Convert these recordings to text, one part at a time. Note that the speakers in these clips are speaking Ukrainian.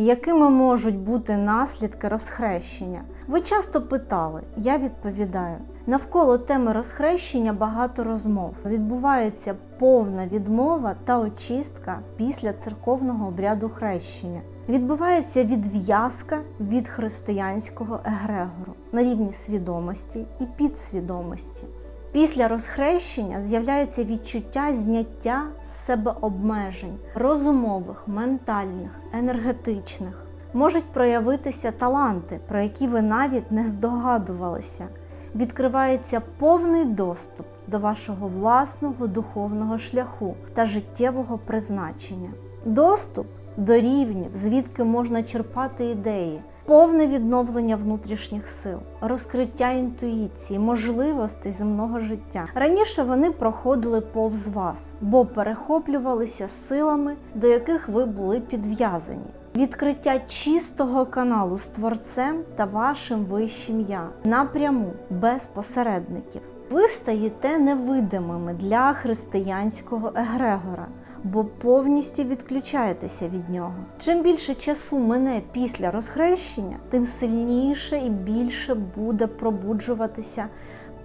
Якими можуть бути наслідки розхрещення? Ви часто питали, я відповідаю. Навколо теми розхрещення багато розмов. Відбувається повна відмова та очистка після церковного обряду хрещення. Відбувається відв'язка від християнського егрегору на рівні свідомості і підсвідомості. Після розхрещення з'являється відчуття зняття з себе обмежень розумових, ментальних, енергетичних. Можуть проявитися таланти, про які ви навіть не здогадувалися. Відкривається повний доступ до вашого власного духовного шляху та життєвого призначення. Доступ до рівнів, звідки можна черпати ідеї, повне відновлення внутрішніх сил, розкриття інтуїції, можливостей земного життя. Раніше вони проходили повз вас, бо перехоплювалися силами, до яких ви були підв'язані. Відкриття чистого каналу з творцем та вашим вищим я напряму без посередників. Ви стаєте невидимими для християнського егрегора, бо повністю відключаєтеся від нього. Чим більше часу мине після розхрещення, тим сильніше і більше буде пробуджуватися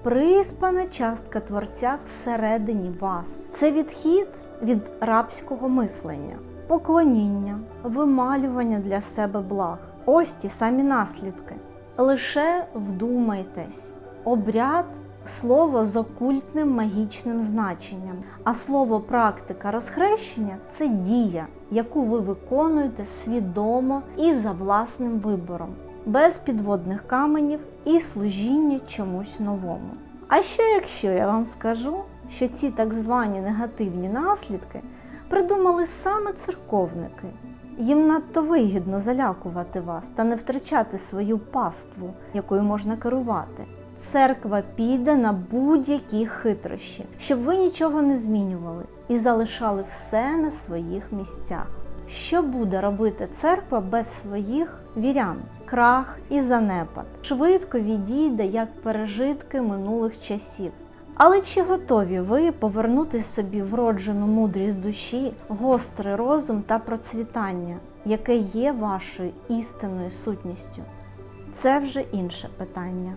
приспана частка творця всередині вас. Це відхід від рабського мислення, поклоніння, вималювання для себе благ. Ось ті самі наслідки. Лише вдумайтесь, обряд слово з окультним магічним значенням, а слово практика розхрещення це дія, яку ви виконуєте свідомо і за власним вибором, без підводних каменів і служіння чомусь новому. А що якщо я вам скажу, що ці так звані негативні наслідки придумали саме церковники? Їм надто вигідно залякувати вас та не втрачати свою паству, якою можна керувати. Церква піде на будь-які хитрощі, щоб ви нічого не змінювали і залишали все на своїх місцях. Що буде робити церква без своїх вірян? Крах і занепад швидко відійде як пережитки минулих часів. Але чи готові ви повернути собі вроджену мудрість душі, гострий розум та процвітання, яке є вашою істинною сутністю? Це вже інше питання.